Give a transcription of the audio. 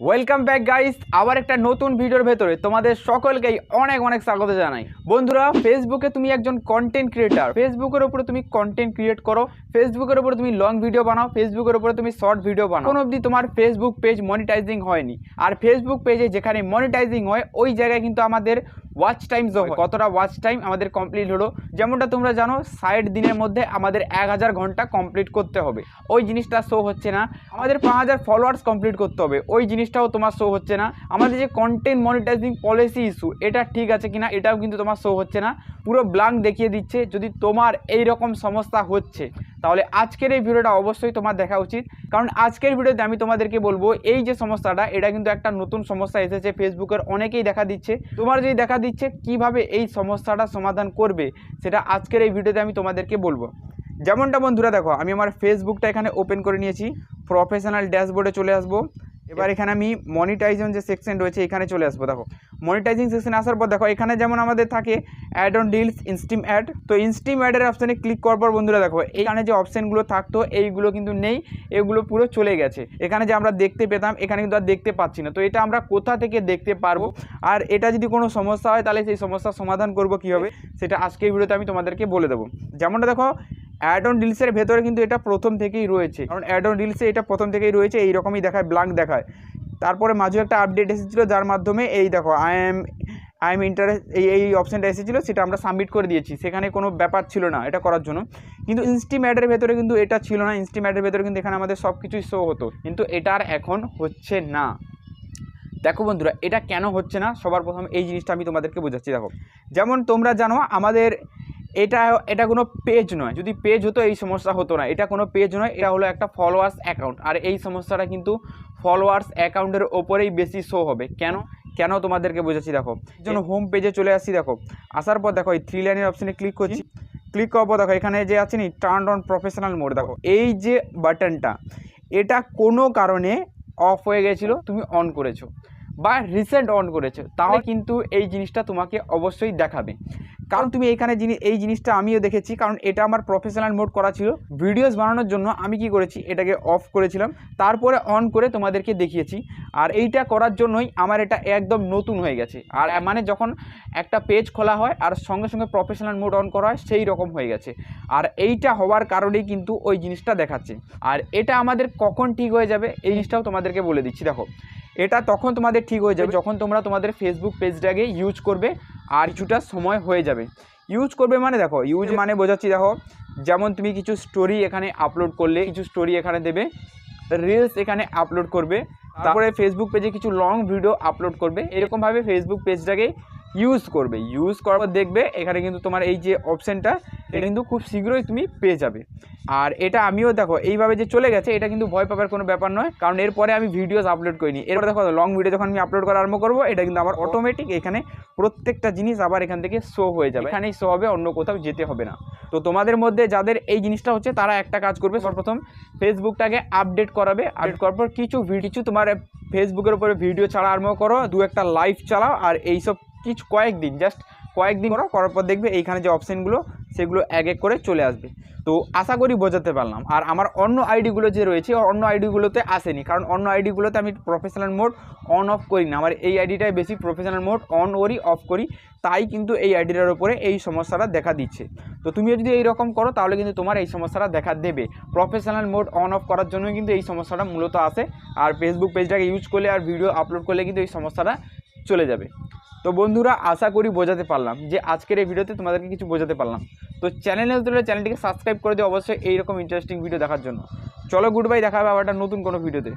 Welcome back guys আবার একটা নতুন ভিডিওর ভেতরে তোমাদের সকলকেই অনেক অনেক স্বাগত জানাই। বন্ধুরা ফেসবুকে তুমি একজন কন্টেন্ট ক্রিয়েটার ফেসবুকের উপরে তুমি কন্টেন্ট ক্রিয়েট করো। ফেসবুকের উপরে তুমি লং ভিডিও বানাও। ফেসবুকের উপরে তুমি শর্ট ভিডিও বানাও। কোনো অবধি তোমার ফেসবুক পেজ মনিটাইজিং হয়নি। আর ফেসবুক পেজে যেখানে মনিটাইজিং হয়, ওই জায়গায় কিন্তু আমাদের ওয়াচ টাইম কতটা ওয়াচ টাইম আমাদের কমপ্লিট হলো যেমনটা তোমরা জানো ষাট দিনের মধ্যে আমাদের এক হাজার ঘণ্টা কমপ্লিট করতে হবে। ওই জিনিসটা শো হচ্ছে না আমাদের পাঁচ হাজার ফলোয়ার্স কমপ্লিট করতে হবে। ওই জিনিসটাও তোমার শো হচ্ছে না। আমাদের যে কন্টেন্ট মনিটাইজিং পলিসি ইস্যু এটা ঠিক আছে কিনা এটাও কিন্তু তোমার শো হচ্ছে না। পুরো ব্লাঙ্ক দেখিয়ে দিচ্ছে যদি তোমার এই রকম সমস্যা হচ্ছে তাহলে আজকের এই ভিডিওটা অবশ্যই তোমার দেখা উচিত। কারণ আজকের ভিডিওতে আমি তোমাদেরকে বলব, এই যে সমস্যাটা, এটা কিন্তু একটা নতুন সমস্যা এসেছে ফেসবুকের, অনেকেই দেখা দিচ্ছে। তোমার যদি দেখা দিচ্ছে, কীভাবে এই সমস্যাটা সমাধান করবে, সেটা আজকের এই ভিডিওতে আমি তোমাদেরকে বলব। যেমনটা বন্ধুরা দেখো, আমি আমার ফেসবুকটা এখানে ওপেন করে নিয়েছি। প্রফেশনাল ড্যাশবোর্ডে চলে আসব। এবার এখানে আমি মনিটাইজেশন যে সেকশন রয়েছে এখানে চলে আসব। দেখো মনিটাইজিং সেকশন আসার পর দেখো এখানে যেমন আমাদের থাকে add on deals instream ad তো ইনস্টিম অ্যাডের অপশানে ক্লিক করার পর বন্ধুরা দেখো এইখানে যে অপশানগুলো থাকতো এইগুলো কিন্তু নেই এগুলো পুরো চলে গেছে। এখানে যে আমরা দেখতে পেতাম এখানে কিন্তু আর দেখতে পাচ্ছি না। তো এটা আমরা কোথা থেকে দেখতে পারব? আর এটা যদি কোনো সমস্যা হয় তাহলে সেই সমস্যার সমাধান করব কীভাবে? সেটা আজকের ভিডিওতে আমি তোমাদেরকে বলে দেবো। যেমনটা দেখো অ্যাড অন রিলসের ভেতরে কিন্তু এটা প্রথম থেকেই রয়েছে। কারণ অ্যাড অন রিলসে এটা প্রথম থেকেই রয়েছে, এইরকমই দেখায় ব্লাঙ্ক দেখায়। তারপরে মাঝে একটা আপডেট এসেছিল, যার মাধ্যমে এই দেখো I am I am interest এই এই অপশানটা এসেছিল, সেটা আমরা সাবমিট করে দিয়েছি। সেখানে কোনো ব্যাপার ছিল না এটা করার জন্য। কিন্তু ইনস্টিম অ্যাডের ভেতরে কিন্তু এটা ছিল না। ইনস্টিম অ্যাডের ভেতরে কিন্তু এখানে আমাদের সব কিছুই শো হতো। কিন্তু এটা আর এখন হচ্ছে না। দেখো বন্ধুরা, এটা কেন হচ্ছে না? সবার প্রথম এই জিনিসটা আমি তোমাদেরকে বোঝাচ্ছি। দেখো, যেমন তোমরা জানো, আমাদের এটা এটা কোনো পেজ নয়। যদি পেজ হতো এই সমস্যা হতো না। এটা কোনো পেজ নয় এটা হলো একটা ফলোয়ার্স অ্যাকাউন্ট আর এই সমস্যাটা কিন্তু ফলোয়ার্স অ্যাকাউন্টের ওপরেই বেশি শো হবে। কেন? কেন তোমাদেরকে বোঝাচ্ছি দেখো। জন্য হোম পেজে চলে আসি দেখো। আসার পর দেখো এই থ্রি লাইনের অপশানে ক্লিক করছি। ক্লিক করার পর দেখো এখানে যে আছে নি টার্ন অন প্রফেশনাল মোড দেখো। এই যে বাটনটা এটা কোনো কারণে অফ হয়ে গেছিল তুমি অন করেছ। বা রিসেন্ট অন করেছ তাহলে কিন্তু এই জিনিসটা তোমাকে অবশ্যই দেখাবে। কারণ তুমি এইখানে জিনিস এই জিনিসটা আমিও দেখেছি কারণ এটা আমার প্রফেশনাল মোড করা ছিল। ভিডিওস বানানোর জন্য আমি কি করেছি এটাকে অফ করেছিলাম। তারপরে অন করে তোমাদেরকে দেখিয়েছি। আর এইটা করার জন্যই আমার এটা একদম নতুন হয়ে গেছে। আর মানে যখন একটা পেজ খোলা হয় আর সঙ্গে সঙ্গে প্রফেশনাল মোড অন করা হয় সেই রকম হয়ে গেছে। আর এইটা হওয়ার কারণেই কিন্তু ওই জিনিসটা দেখাচ্ছে। আর এটা আমাদের কখন ঠিক হয়ে যাবে এই জিনিসটাও তোমাদেরকে বলে দিচ্ছি। দেখো এটা তখন তোমাদের ঠিক হয়ে যাবে যখন তোমরা তোমাদের ফেসবুক পেজটাকে ইউজ করবে আর কিছুটা সময় হয়ে যাবে। ইউজ করবে মানে দেখো ইউজ মানে বোঝাচ্ছি দেখো যেমন তুমি কিছু স্টোরি এখানে আপলোড করলে কিছু স্টোরি এখানে দেবে রিলস এখানে আপলোড করবে তারপরে ফেসবুক পেজে কিছু লং ভিডিও আপলোড করবে। এরকমভাবে ফেসবুক পেজটাকে ইউজ করবে। ইউজ করার পর দেখবে এখানে কিন্তু তোমার এই যে অপশানটা এটা কিন্তু খুব শীঘ্রই তুমি পেয়ে যাবে। আর এটা আমিও দেখো, এইভাবে যে চলে গেছে, এটা কিন্তু ভয় পাবার কোনো ব্যাপার নয়। কারণ এরপরে আমি ভিডিওস আপলোড করিনি। এরপরে দেখো লং ভিডিও যখন আমি আপলোড করা আরম্ভ করব, এটা কিন্তু আমার অটোমেটিক এখানে প্রত্যেকটা জিনিস আবার এখান থেকে শো হয়ে যাবে। এখানেই শো হবে, অন্য কোথাও যেতে হবে না। তো তোমাদের মধ্যে যাদের এই জিনিসটা হচ্ছে, তারা একটা কাজ করবে, সর্বপ্রথম ফেসবুকটাকে আপডেট করাবে। আপডেট করার পর কিছু কিছু তোমার ফেসবুকের উপরে ভিডিও ছাড়া আরম্ভ করো, দু একটা লাইভ চালাও, আর এইসব কিছু কয়েকদিন জাস্ট কয়েকদিন করো করার পর দেখবে এইখানে যে অপশানগুলো সেগুলো এক এক করে চলে আসবে। তো আশা করি বোঝাতে পারলাম। আর আমার অন্য আইডিগুলো যে রয়েছে অন্য আইডিগুলোতে আসেনি। কারণ অন্য আইডিগুলোতে আমি প্রফেশনাল মোড অন অফ করি না। আমার এই আইডিটাই বেশি প্রফেশনাল মোড অন করি অফ করি। তাই কিন্তু এই আইডিটার উপরে এই সমস্যাটা দেখা দিচ্ছে। তো তুমিও যদি এই রকম করো, তাহলে কিন্তু তোমার এই সমস্যাটা দেখা দেবে। প্রফেশনাল মোড অন অফ করার জন্যই কিন্তু এই সমস্যাটা মূলত আসে। আর ফেসবুক পেজটাকে ইউজ করলে আর ভিডিও আপলোড করলে কিন্তু এই সমস্যাটা চলে যাবে। তো বন্ধুরা, আশা করি বোঝাতে পারলাম যে আজকের এই ভিডিওতে তোমাদেরকে কিছু বোঝাতে পারলাম। তো চ্যানেলে নতুন চ্যানেলটিকে সাবস্ক্রাইব করে দিও অবশ্যই, এইরকম ইন্টারেস্টিং ভিডিও দেখার জন্য। চলো গুড বাই দেখা হবে আবার নতুন কোনো ভিডিওতে